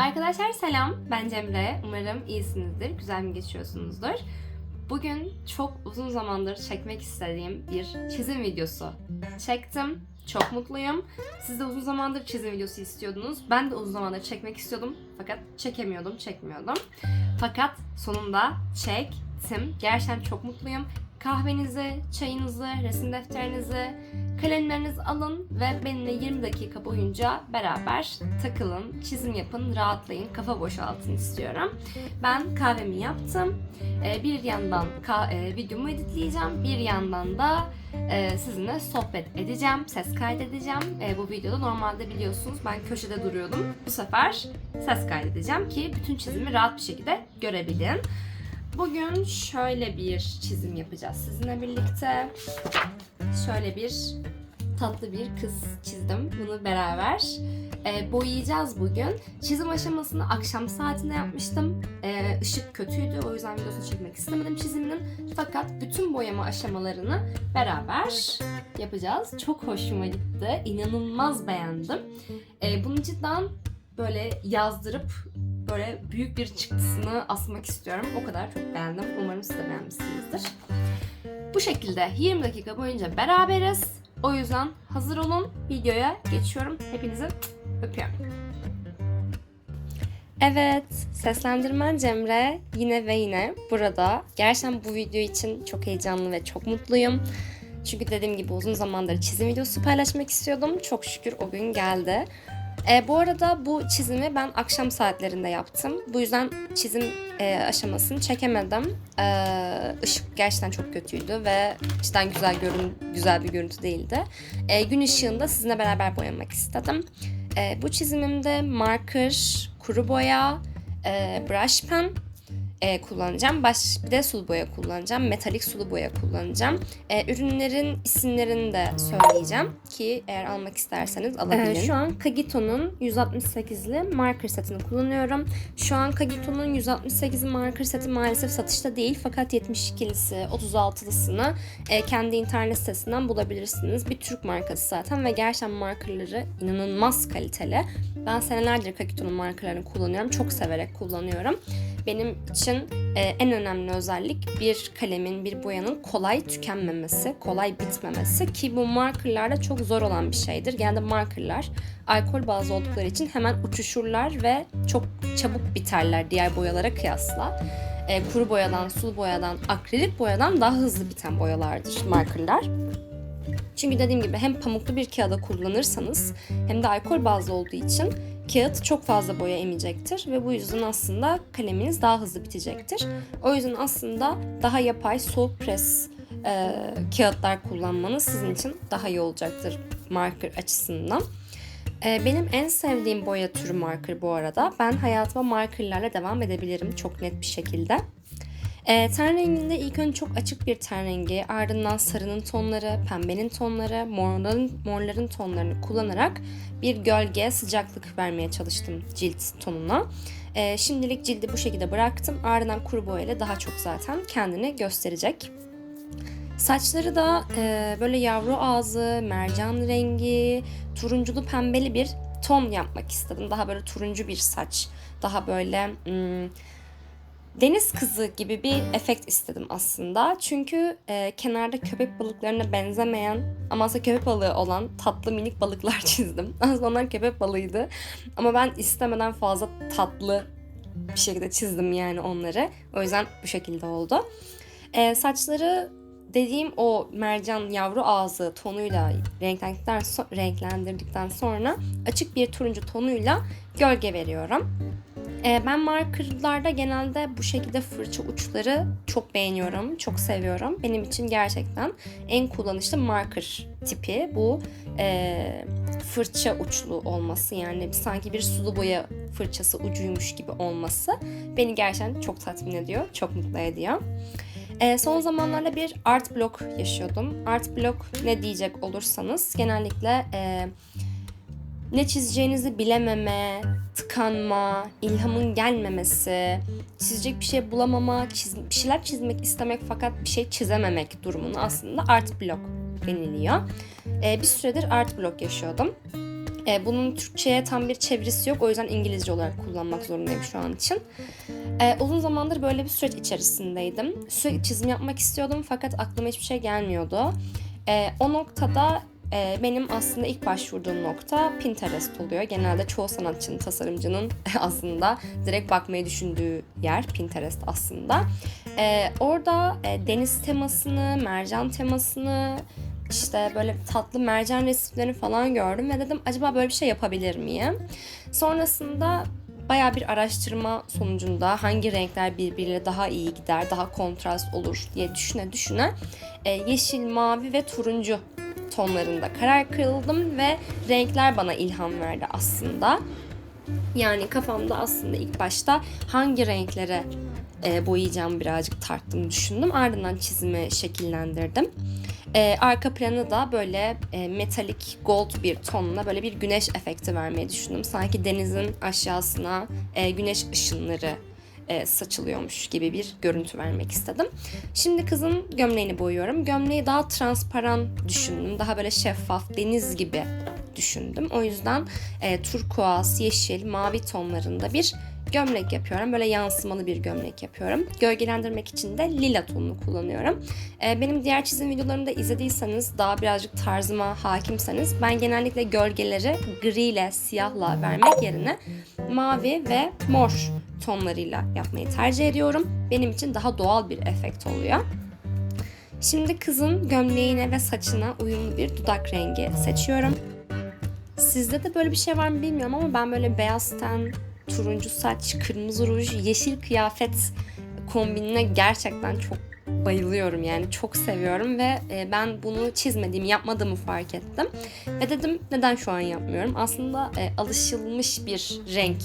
Arkadaşlar selam, ben Cemre. Umarım iyisinizdir, güzel mi geçiyorsunuzdur? Bugün çok uzun zamandır çekmek istediğim bir çizim videosu çektim. Çok mutluyum. Siz de uzun zamandır çizim videosu istiyordunuz. Ben de uzun zamandır çekmek istiyordum. Fakat çekemiyordum, çekmiyordum. Fakat sonunda çektim. Gerçekten çok mutluyum. Kahvenizi, çayınızı, resim defterinizi, kalemlerinizi alın ve benimle 20 dakika boyunca beraber takılın, çizim yapın, rahatlayın, kafa boşaltın istiyorum. Ben kahvemi yaptım. Ee, bir yandan e, videomu editleyeceğim, bir yandan da e, sizinle sohbet edeceğim, ses kaydedeceğim. E, bu videoda normalde biliyorsunuz ben köşede duruyordum. Bu sefer ses kaydedeceğim ki bütün çizimi rahat bir şekilde görebilin. Bugün şöyle bir çizim yapacağız sizinle birlikte. Şöyle bir tatlı bir kız çizdim. Bunu beraber e, boyayacağız bugün. Çizim aşamasını akşam saatinde yapmıştım. E, ışık kötüydü. O yüzden videosunu çekmek istemedim çiziminin. Fakat bütün boyama aşamalarını beraber yapacağız. Çok hoşuma gitti. İnanılmaz beğendim. E, bunu cidden böyle yazdırıp böyle büyük bir çıktısını asmak istiyorum. O kadar çok beğendim. Umarım siz de beğenmişsinizdir. Bu şekilde 20 dakika boyunca beraberiz. O yüzden hazır olun. Videoya geçiyorum. Hepinizi öpüyorum. Evet, seslendirmen Cemre yine ve yine burada. Gerçekten bu video için çok heyecanlı ve çok mutluyum. Çünkü dediğim gibi uzun zamandır çizim videosu paylaşmak istiyordum. Çok şükür o gün geldi. E, bu arada bu çizimi ben akşam saatlerinde yaptım. Bu yüzden çizim e, aşamasını çekemedim. E, ışık gerçekten çok kötüydü ve cidden güzel görün güzel bir görüntü değildi. E, gün ışığında sizinle beraber boyamak istedim. E, bu çizimimde marker, kuru boya, e, brush pen e, kullanacağım. Baş, bir de sulu boya kullanacağım. Metalik sulu boya kullanacağım. E, ürünlerin isimlerini de söyleyeceğim ki eğer almak isterseniz alabilin. şu an Kagito'nun 168'li marker setini kullanıyorum. Şu an Kagito'nun 168'li marker seti maalesef satışta değil fakat 72'lisi, 36'lısını e, kendi internet sitesinden bulabilirsiniz. Bir Türk markası zaten ve gerçekten markerları inanılmaz kaliteli. Ben senelerdir Kagito'nun markerlarını kullanıyorum. Çok severek kullanıyorum. Benim için e, en önemli özellik bir kalemin, bir boyanın kolay tükenmemesi, kolay bitmemesi ki bu markerlarda çok zor olan bir şeydir. Genelde markerlar alkol bazlı oldukları için hemen uçuşurlar ve çok çabuk biterler diğer boyalara kıyasla. E, kuru boyadan, sulu boyadan, akrilik boyadan daha hızlı biten boyalardır markerlar. Çünkü dediğim gibi hem pamuklu bir kağıda kullanırsanız hem de alkol bazlı olduğu için kağıt çok fazla boya emecektir ve bu yüzden aslında kaleminiz daha hızlı bitecektir. O yüzden aslında daha yapay soğuk pres e, kağıtlar kullanmanız sizin için daha iyi olacaktır marker açısından. E, benim en sevdiğim boya türü marker bu arada. Ben hayatıma markerlarla devam edebilirim çok net bir şekilde. E, ten renginde ilk önce çok açık bir ten rengi, ardından sarının tonları, pembenin tonları, morların, morların tonlarını kullanarak bir gölge, sıcaklık vermeye çalıştım cilt tonuna. E, şimdilik cildi bu şekilde bıraktım. Ardından kuru boyayla daha çok zaten kendini gösterecek. Saçları da e, böyle yavru ağzı, mercan rengi, turunculu pembeli bir ton yapmak istedim. Daha böyle turuncu bir saç. Daha böyle... Hmm, deniz kızı gibi bir efekt istedim aslında. Çünkü e, kenarda köpek balıklarına benzemeyen ama aslında köpek balığı olan tatlı minik balıklar çizdim. Aslında onlar köpek balığıydı. Ama ben istemeden fazla tatlı bir şekilde çizdim yani onları. O yüzden bu şekilde oldu. E, saçları dediğim o mercan yavru ağzı tonuyla renklendikten, so- renklendirdikten sonra açık bir turuncu tonuyla gölge veriyorum. E, ben markerlarda genelde bu şekilde fırça uçları çok beğeniyorum, çok seviyorum. Benim için gerçekten en kullanışlı marker tipi bu e, fırça uçlu olması yani sanki bir sulu boya fırçası ucuymuş gibi olması beni gerçekten çok tatmin ediyor, çok mutlu ediyor. E, son zamanlarda bir art block yaşıyordum. Art block ne diyecek olursanız genellikle e, ne çizeceğinizi bilememe, tıkanma, ilhamın gelmemesi, çizecek bir şey bulamama, çiz, bir şeyler çizmek istemek fakat bir şey çizememek durumunu aslında art block deniliyor. Ee, bir süredir art block yaşıyordum. E, bunun Türkçe'ye tam bir çevirisi yok. O yüzden İngilizce olarak kullanmak zorundayım şu an için. E, uzun zamandır böyle bir süreç içerisindeydim. Sürekli çizim yapmak istiyordum fakat aklıma hiçbir şey gelmiyordu. E, o noktada e, benim aslında ilk başvurduğum nokta Pinterest oluyor. Genelde çoğu sanatçının, tasarımcının aslında direkt bakmayı düşündüğü yer Pinterest aslında. E, orada e, deniz temasını, mercan temasını, işte böyle tatlı mercan resimlerini falan gördüm ve dedim acaba böyle bir şey yapabilir miyim? Sonrasında baya bir araştırma sonucunda hangi renkler birbiriyle daha iyi gider, daha kontrast olur diye düşüne düşüne e, yeşil, mavi ve turuncu tonlarında karar kıldım ve renkler bana ilham verdi aslında. Yani kafamda aslında ilk başta hangi renklere e, boyayacağım birazcık tarttım düşündüm. Ardından çizimi şekillendirdim. E, arka planı da böyle e, metalik gold bir tonla böyle bir güneş efekti vermeyi düşündüm. Sanki denizin aşağısına e, güneş ışınları e, saçılıyormuş gibi bir görüntü vermek istedim. Şimdi kızın gömleğini boyuyorum. Gömleği daha transparan düşündüm. Daha böyle şeffaf, deniz gibi düşündüm. O yüzden e, turkuaz, yeşil, mavi tonlarında bir gömlek yapıyorum. Böyle yansımalı bir gömlek yapıyorum. Gölgelendirmek için de lila tonunu kullanıyorum. Ee, benim diğer çizim videolarımı da izlediyseniz, daha birazcık tarzıma hakimseniz ben genellikle gölgeleri gri ile siyahla vermek yerine mavi ve mor tonlarıyla yapmayı tercih ediyorum. Benim için daha doğal bir efekt oluyor. Şimdi kızın gömleğine ve saçına uyumlu bir dudak rengi seçiyorum. Sizde de böyle bir şey var mı bilmiyorum ama ben böyle beyaz ten, turuncu saç, kırmızı ruj, yeşil kıyafet kombinine gerçekten çok bayılıyorum yani çok seviyorum ve e, ben bunu çizmediğimi yapmadığımı fark ettim ve dedim neden şu an yapmıyorum aslında e, alışılmış bir renk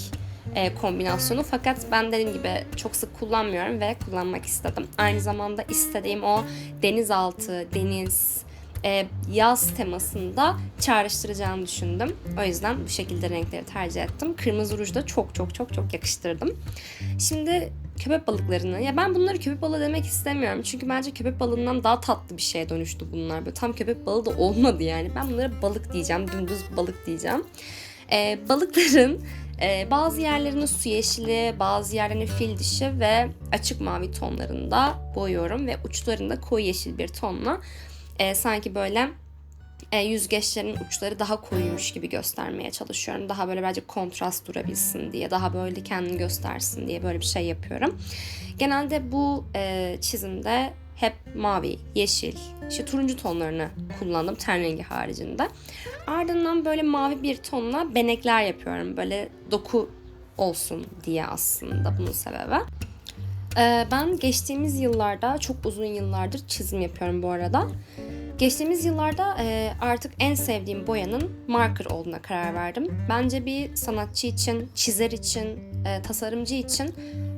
e, kombinasyonu fakat ben dediğim gibi çok sık kullanmıyorum ve kullanmak istedim aynı zamanda istediğim o denizaltı deniz e, yaz temasında çağrıştıracağını düşündüm. O yüzden bu şekilde renkleri tercih ettim. Kırmızı ruj da çok çok çok çok yakıştırdım. Şimdi köpek balıklarını, ya ben bunları köpek balığı demek istemiyorum. Çünkü bence köpek balığından daha tatlı bir şeye dönüştü bunlar. Böyle tam köpek balığı da olmadı yani. Ben bunlara balık diyeceğim, dümdüz balık diyeceğim. E, balıkların e, bazı yerlerini su yeşili, bazı yerlerini fil dişi ve açık mavi tonlarında boyuyorum ve uçlarında koyu yeşil bir tonla e, sanki böyle e, yüzgeçlerin uçları daha koyuymuş gibi göstermeye çalışıyorum. Daha böyle birazcık kontrast durabilsin diye, daha böyle kendini göstersin diye böyle bir şey yapıyorum. Genelde bu e, çizimde hep mavi, yeşil, işte turuncu tonlarını kullandım ten rengi haricinde. Ardından böyle mavi bir tonla benekler yapıyorum. Böyle doku olsun diye aslında bunun sebebi. Ee, ben geçtiğimiz yıllarda, çok uzun yıllardır çizim yapıyorum bu arada. Geçtiğimiz yıllarda e, artık en sevdiğim boyanın marker olduğuna karar verdim. Bence bir sanatçı için, çizer için, e, tasarımcı için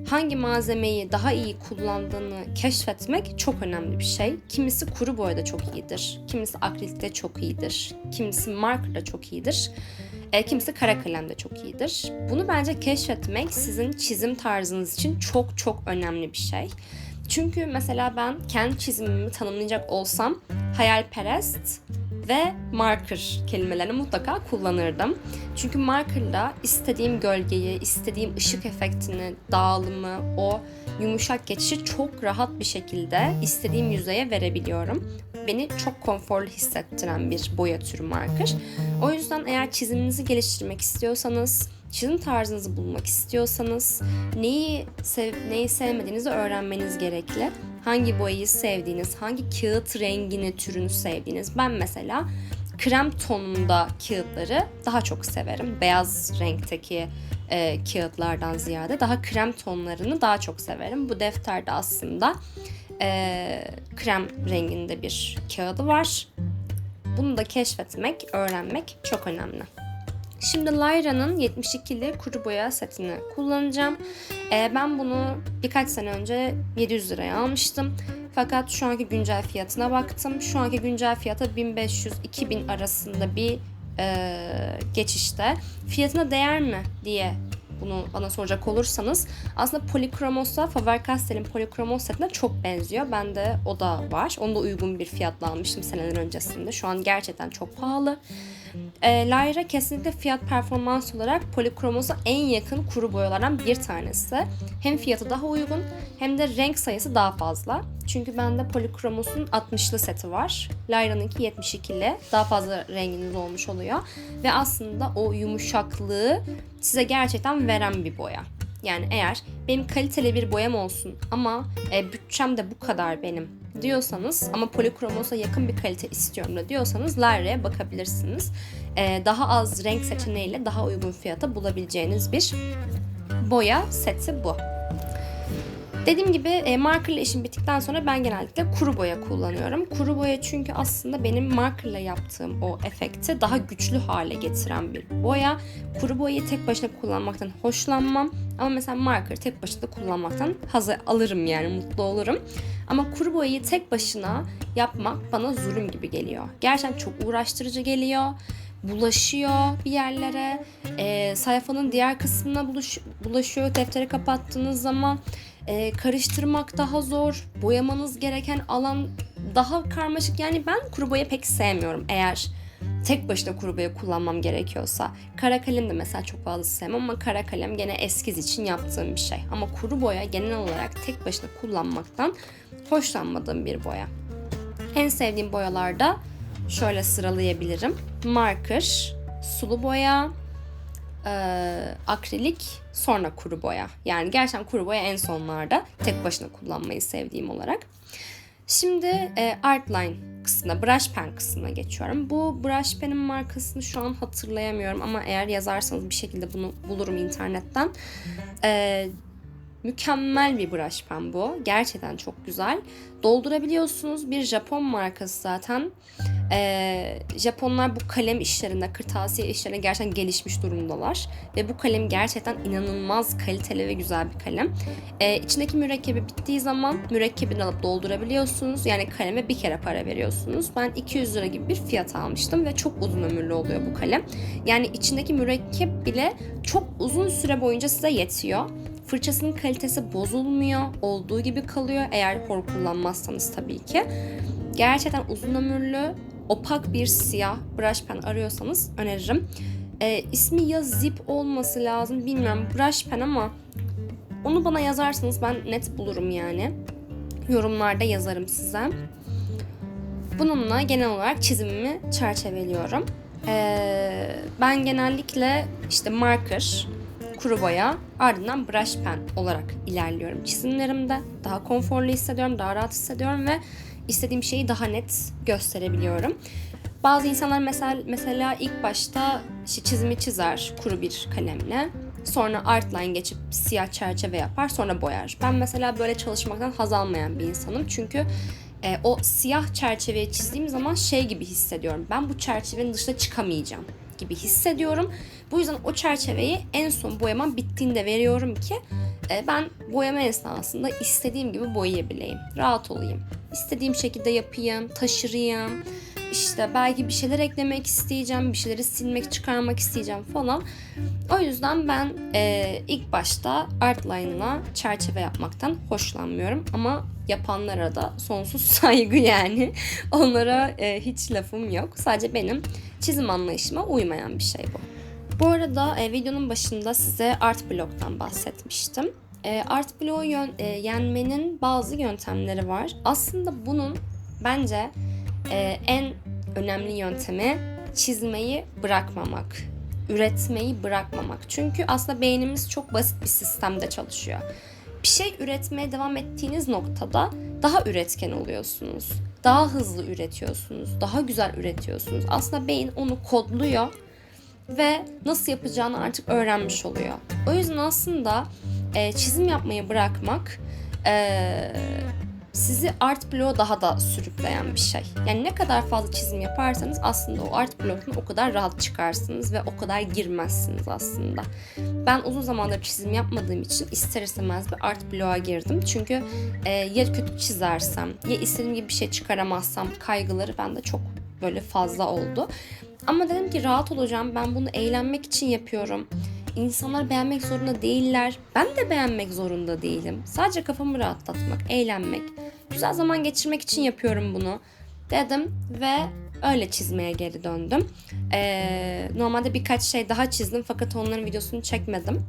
hangi malzemeyi daha iyi kullandığını keşfetmek çok önemli bir şey. Kimisi kuru boyada çok iyidir, kimisi akrilikte çok iyidir, kimisi markerda çok iyidir. E, kimisi kara kalemde çok iyidir. Bunu bence keşfetmek sizin çizim tarzınız için çok çok önemli bir şey. Çünkü mesela ben kendi çizimimi tanımlayacak olsam hayalperest ve marker kelimelerini mutlaka kullanırdım. Çünkü markerla istediğim gölgeyi, istediğim ışık efektini, dağılımı, o yumuşak geçişi çok rahat bir şekilde istediğim yüzeye verebiliyorum. Beni çok konforlu hissettiren bir boya türü marker. O yüzden eğer çiziminizi geliştirmek istiyorsanız, çizim tarzınızı bulmak istiyorsanız neyi sevip neyi sevmediğinizi öğrenmeniz gerekli. Hangi boyayı sevdiğiniz, hangi kağıt rengini, türünü sevdiğiniz. Ben mesela krem tonunda kağıtları daha çok severim. Beyaz renkteki e, kağıtlardan ziyade daha krem tonlarını daha çok severim. Bu defterde aslında e, krem renginde bir kağıdı var. Bunu da keşfetmek, öğrenmek çok önemli. Şimdi Lyra'nın 72'li kuru boya setini kullanacağım. Ee, ben bunu birkaç sene önce 700 liraya almıştım. Fakat şu anki güncel fiyatına baktım. Şu anki güncel fiyata 1500-2000 arasında bir e, geçişte. Fiyatına değer mi diye bunu bana soracak olursanız aslında Polychromos'a Faber-Castell'in Polychromos setine çok benziyor. Bende o da var. Onu da uygun bir fiyatla almıştım seneler öncesinde. Şu an gerçekten çok pahalı. E, Lyra kesinlikle fiyat performans olarak Polychromos'a en yakın kuru boyalardan bir tanesi. Hem fiyatı daha uygun hem de renk sayısı daha fazla. Çünkü bende Polychromos'un 60'lı seti var. Lyra'nınki 72'li. Daha fazla renginiz olmuş oluyor. Ve aslında o yumuşaklığı size gerçekten veren bir boya. Yani eğer benim kaliteli bir boyam olsun ama e, bütçem de bu kadar benim diyorsanız ama Polychromos'a yakın bir kalite istiyorum da diyorsanız Lyra'ya bakabilirsiniz. E, daha az renk seçeneğiyle daha uygun fiyata bulabileceğiniz bir boya seti bu. Dediğim gibi e, markerla işim bittikten sonra ben genellikle kuru boya kullanıyorum. Kuru boya çünkü aslında benim markerla yaptığım o efekti daha güçlü hale getiren bir boya. Kuru boyayı tek başına kullanmaktan hoşlanmam. Ama mesela marker tek başına kullanmaktan haz alırım yani mutlu olurum. Ama kuru boyayı tek başına yapmak bana zulüm gibi geliyor. Gerçekten çok uğraştırıcı geliyor bulaşıyor bir yerlere. E, sayfanın diğer kısmına buluş, bulaşıyor. Defteri kapattığınız zaman e, karıştırmak daha zor. Boyamanız gereken alan daha karmaşık. Yani ben kuru boya pek sevmiyorum eğer tek başına kuru boya kullanmam gerekiyorsa. Kara kalem de mesela çok fazla sevmem ama kara kalem gene eskiz için yaptığım bir şey. Ama kuru boya genel olarak tek başına kullanmaktan hoşlanmadığım bir boya. En sevdiğim boyalarda şöyle sıralayabilirim. Marker, sulu boya, e, akrilik, sonra kuru boya. Yani gerçekten kuru boya en sonlarda tek başına kullanmayı sevdiğim olarak. Şimdi e, Artline kısmına, brush pen kısmına geçiyorum. Bu brush pen'in markasını şu an hatırlayamıyorum ama eğer yazarsanız bir şekilde bunu bulurum internetten. E, Mükemmel bir brush pen bu. Gerçekten çok güzel. Doldurabiliyorsunuz. Bir Japon markası zaten. Ee, Japonlar bu kalem işlerinde, kırtasiye işlerinde gerçekten gelişmiş durumdalar. Ve bu kalem gerçekten inanılmaz kaliteli ve güzel bir kalem. Ee, içindeki mürekkebi bittiği zaman mürekkebini alıp doldurabiliyorsunuz. Yani kaleme bir kere para veriyorsunuz. Ben 200 lira gibi bir fiyat almıştım ve çok uzun ömürlü oluyor bu kalem. Yani içindeki mürekkep bile çok uzun süre boyunca size yetiyor. Fırçasının kalitesi bozulmuyor. Olduğu gibi kalıyor eğer hor kullanmazsanız tabii ki. Gerçekten uzun ömürlü, opak bir siyah brush pen arıyorsanız öneririm. Ee, ismi ya zip olması lazım bilmiyorum brush pen ama onu bana yazarsanız ben net bulurum yani. Yorumlarda yazarım size. Bununla genel olarak çizimimi çerçeveliyorum. Ee, ben genellikle işte marker, kuru boya, ardından brush pen olarak ilerliyorum çizimlerimde. Daha konforlu hissediyorum, daha rahat hissediyorum ve istediğim şeyi daha net gösterebiliyorum. Bazı insanlar mesela mesela ilk başta işte çizimi çizer kuru bir kalemle. Sonra artline geçip siyah çerçeve yapar sonra boyar. Ben mesela böyle çalışmaktan haz almayan bir insanım. Çünkü e, o siyah çerçeveyi çizdiğim zaman şey gibi hissediyorum. Ben bu çerçevenin dışına çıkamayacağım gibi hissediyorum. Bu yüzden o çerçeveyi en son boyamam bittiğinde veriyorum ki e, ben boyama esnasında istediğim gibi boyayabileyim. Rahat olayım. İstediğim şekilde yapayım, taşırayım. İşte belki bir şeyler eklemek isteyeceğim, bir şeyleri silmek, çıkarmak isteyeceğim falan. O yüzden ben e, ilk başta Artline'la çerçeve yapmaktan hoşlanmıyorum. Ama yapanlara da sonsuz saygı yani. Onlara e, hiç lafım yok. Sadece benim çizim anlayışıma uymayan bir şey bu. Bu arada e, videonun başında size art bloktan bahsetmiştim. E, art bloğu yön, e, yenmenin bazı yöntemleri var. Aslında bunun bence e, en önemli yöntemi çizmeyi bırakmamak, üretmeyi bırakmamak. Çünkü aslında beynimiz çok basit bir sistemde çalışıyor. Bir şey üretmeye devam ettiğiniz noktada daha üretken oluyorsunuz. Daha hızlı üretiyorsunuz, daha güzel üretiyorsunuz. Aslında beyin onu kodluyor ve nasıl yapacağını artık öğrenmiş oluyor. O yüzden aslında e, çizim yapmayı bırakmak e, sizi art bloğa daha da sürükleyen bir şey. Yani ne kadar fazla çizim yaparsanız aslında o art bloktan o kadar rahat çıkarsınız ve o kadar girmezsiniz aslında. Ben uzun zamandır çizim yapmadığım için ister istemez bir art bloğa girdim. Çünkü e, ya kötü çizersem ya istediğim gibi bir şey çıkaramazsam kaygıları bende çok böyle fazla oldu. Ama dedim ki rahat olacağım. Ben bunu eğlenmek için yapıyorum. İnsanlar beğenmek zorunda değiller. Ben de beğenmek zorunda değilim. Sadece kafamı rahatlatmak, eğlenmek, güzel zaman geçirmek için yapıyorum bunu dedim ve Öyle çizmeye geri döndüm. Ee, normalde birkaç şey daha çizdim fakat onların videosunu çekmedim.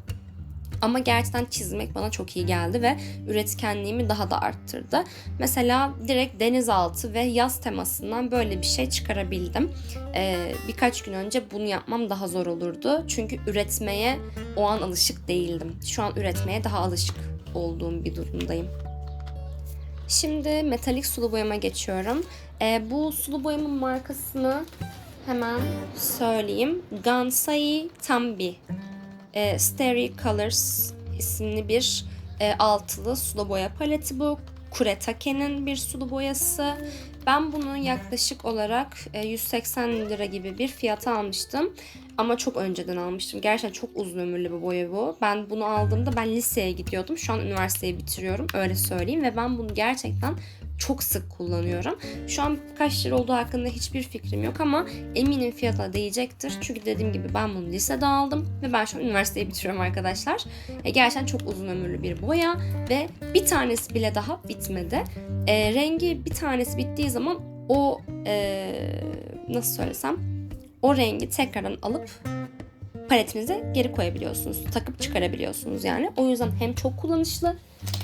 Ama gerçekten çizmek bana çok iyi geldi ve üretkenliğimi daha da arttırdı. Mesela direkt denizaltı ve yaz temasından böyle bir şey çıkarabildim. Ee, birkaç gün önce bunu yapmam daha zor olurdu. Çünkü üretmeye o an alışık değildim. Şu an üretmeye daha alışık olduğum bir durumdayım. Şimdi metalik sulu boyama geçiyorum. Ee, bu sulu boyamın markasını hemen söyleyeyim. Gansai Tambi e, Starry Colors isimli bir e, altılı sulu boya paleti bu. Kuretake'nin bir sulu boyası. Ben bunu yaklaşık olarak e, 180 lira gibi bir fiyata almıştım. Ama çok önceden almıştım. Gerçekten çok uzun ömürlü bir boya bu. Ben bunu aldığımda ben liseye gidiyordum. Şu an üniversiteyi bitiriyorum. Öyle söyleyeyim. Ve ben bunu gerçekten çok sık kullanıyorum. Şu an kaç lira olduğu hakkında hiçbir fikrim yok ama eminim fiyatına değecektir. Çünkü dediğim gibi ben bunu lisede aldım ve ben şu an üniversiteyi bitiriyorum arkadaşlar. E, gerçekten çok uzun ömürlü bir boya ve bir tanesi bile daha bitmedi. E, rengi bir tanesi bittiği zaman o e, nasıl söylesem o rengi tekrardan alıp paletinize geri koyabiliyorsunuz. Takıp çıkarabiliyorsunuz yani. O yüzden hem çok kullanışlı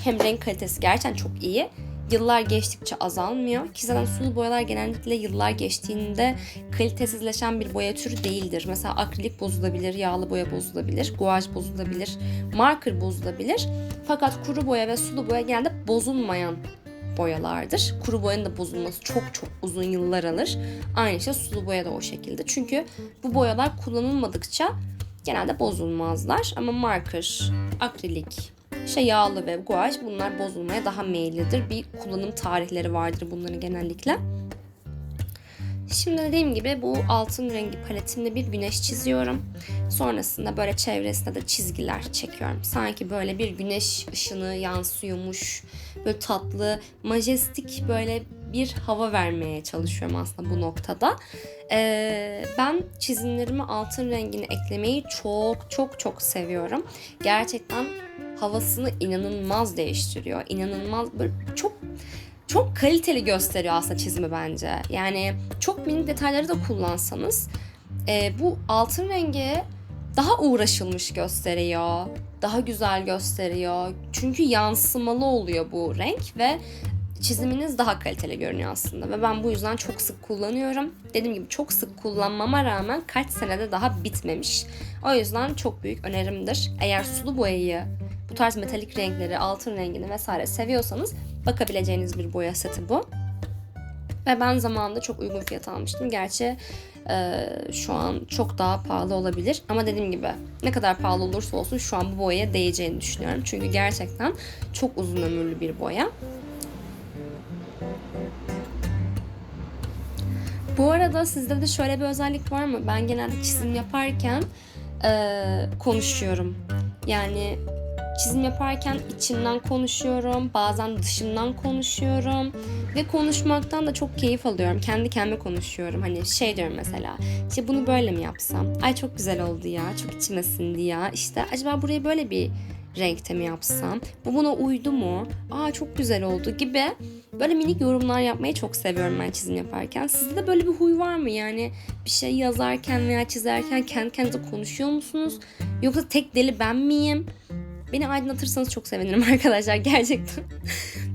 hem renk kalitesi gerçekten çok iyi yıllar geçtikçe azalmıyor. Ki zaten sulu boyalar genellikle yıllar geçtiğinde kalitesizleşen bir boya türü değildir. Mesela akrilik bozulabilir, yağlı boya bozulabilir, guaj bozulabilir, marker bozulabilir. Fakat kuru boya ve sulu boya genelde bozulmayan boyalardır. Kuru boyanın da bozulması çok çok uzun yıllar alır. Aynı şey sulu boya da o şekilde. Çünkü bu boyalar kullanılmadıkça genelde bozulmazlar. Ama marker, akrilik, işte yağlı ve guaj bunlar bozulmaya daha meyillidir. Bir kullanım tarihleri vardır bunların genellikle. Şimdi dediğim gibi bu altın rengi paletimle bir güneş çiziyorum. Sonrasında böyle çevresinde de çizgiler çekiyorum. Sanki böyle bir güneş ışını yansıyormuş. Böyle tatlı, majestik böyle bir hava vermeye çalışıyorum aslında bu noktada. Ee, ben çizimlerime altın rengini eklemeyi çok çok çok seviyorum. Gerçekten havasını inanılmaz değiştiriyor. İnanılmaz böyle çok çok kaliteli gösteriyor aslında çizimi bence. Yani çok minik detayları da kullansanız e, bu altın rengi daha uğraşılmış gösteriyor. Daha güzel gösteriyor. Çünkü yansımalı oluyor bu renk ve çiziminiz daha kaliteli görünüyor aslında ve ben bu yüzden çok sık kullanıyorum. Dediğim gibi çok sık kullanmama rağmen kaç senede daha bitmemiş. O yüzden çok büyük önerimdir. Eğer sulu boyayı, bu tarz metalik renkleri, altın rengini vesaire seviyorsanız bakabileceğiniz bir boya seti bu. Ve ben zamanında çok uygun fiyat almıştım. Gerçi e, şu an çok daha pahalı olabilir. Ama dediğim gibi ne kadar pahalı olursa olsun şu an bu boyaya değeceğini düşünüyorum. Çünkü gerçekten çok uzun ömürlü bir boya. Bu arada sizde de şöyle bir özellik var mı? Ben genelde çizim yaparken e, konuşuyorum. Yani çizim yaparken içimden konuşuyorum, bazen dışımdan konuşuyorum ve konuşmaktan da çok keyif alıyorum. Kendi kendime konuşuyorum. Hani şey diyorum mesela, işte bunu böyle mi yapsam? Ay çok güzel oldu ya, çok içime sindi ya. İşte acaba buraya böyle bir renkte mi yapsam? Bu buna uydu mu? Aa çok güzel oldu gibi böyle minik yorumlar yapmayı çok seviyorum ben çizim yaparken. Sizde de böyle bir huy var mı? Yani bir şey yazarken veya çizerken kendi kendinize konuşuyor musunuz? Yoksa tek deli ben miyim? Beni aydınlatırsanız çok sevinirim arkadaşlar gerçekten.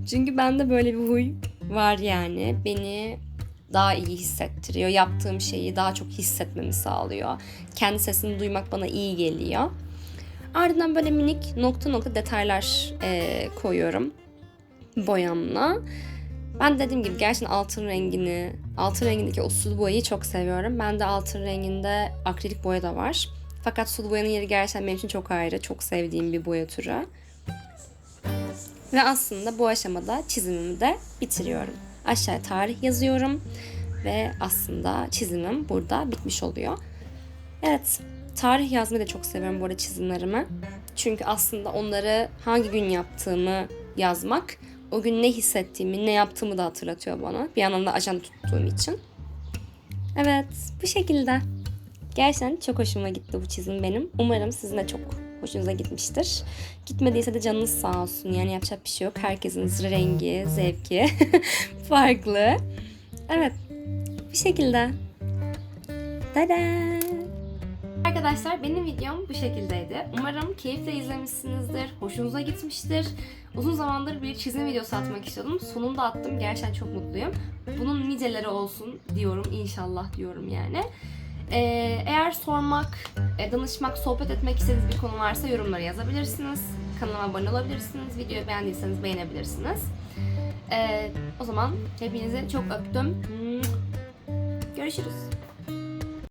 Çünkü bende böyle bir huy var yani. Beni daha iyi hissettiriyor. Yaptığım şeyi daha çok hissetmemi sağlıyor. Kendi sesini duymak bana iyi geliyor. Ardından böyle minik nokta nokta detaylar e, koyuyorum boyamla. Ben dediğim gibi gerçekten altın rengini, altın rengindeki o boyayı çok seviyorum. Ben de altın renginde akrilik boya da var. Fakat sulu boyanın yeri gerçekten benim için çok ayrı. Çok sevdiğim bir boya türü. Ve aslında bu aşamada çizimimi de bitiriyorum. Aşağıya tarih yazıyorum. Ve aslında çizimim burada bitmiş oluyor. Evet, tarih yazmayı da çok seviyorum bu arada çizimlerimi. Çünkü aslında onları hangi gün yaptığımı yazmak o gün ne hissettiğimi, ne yaptığımı da hatırlatıyor bana. Bir yandan da ajanda tuttuğum için. Evet, bu şekilde. Gerçekten çok hoşuma gitti bu çizim benim. Umarım sizin de çok hoşunuza gitmiştir. Gitmediyse de canınız sağ olsun. Yani yapacak bir şey yok. Herkesin rengi, zevki farklı. Evet. Bu şekilde. Tada! Arkadaşlar benim videom bu şekildeydi. Umarım keyifle izlemişsinizdir, hoşunuza gitmiştir. Uzun zamandır bir çizim videosu atmak istiyordum. Sonunda attım. Gerçekten çok mutluyum. Bunun niceleri olsun diyorum. inşallah diyorum yani. Ee, eğer sormak, e, danışmak, sohbet etmek istediğiniz bir konu varsa yorumlara yazabilirsiniz. Kanalıma abone olabilirsiniz. Videoyu beğendiyseniz beğenebilirsiniz. Ee, o zaman hepinizi çok öptüm. Görüşürüz.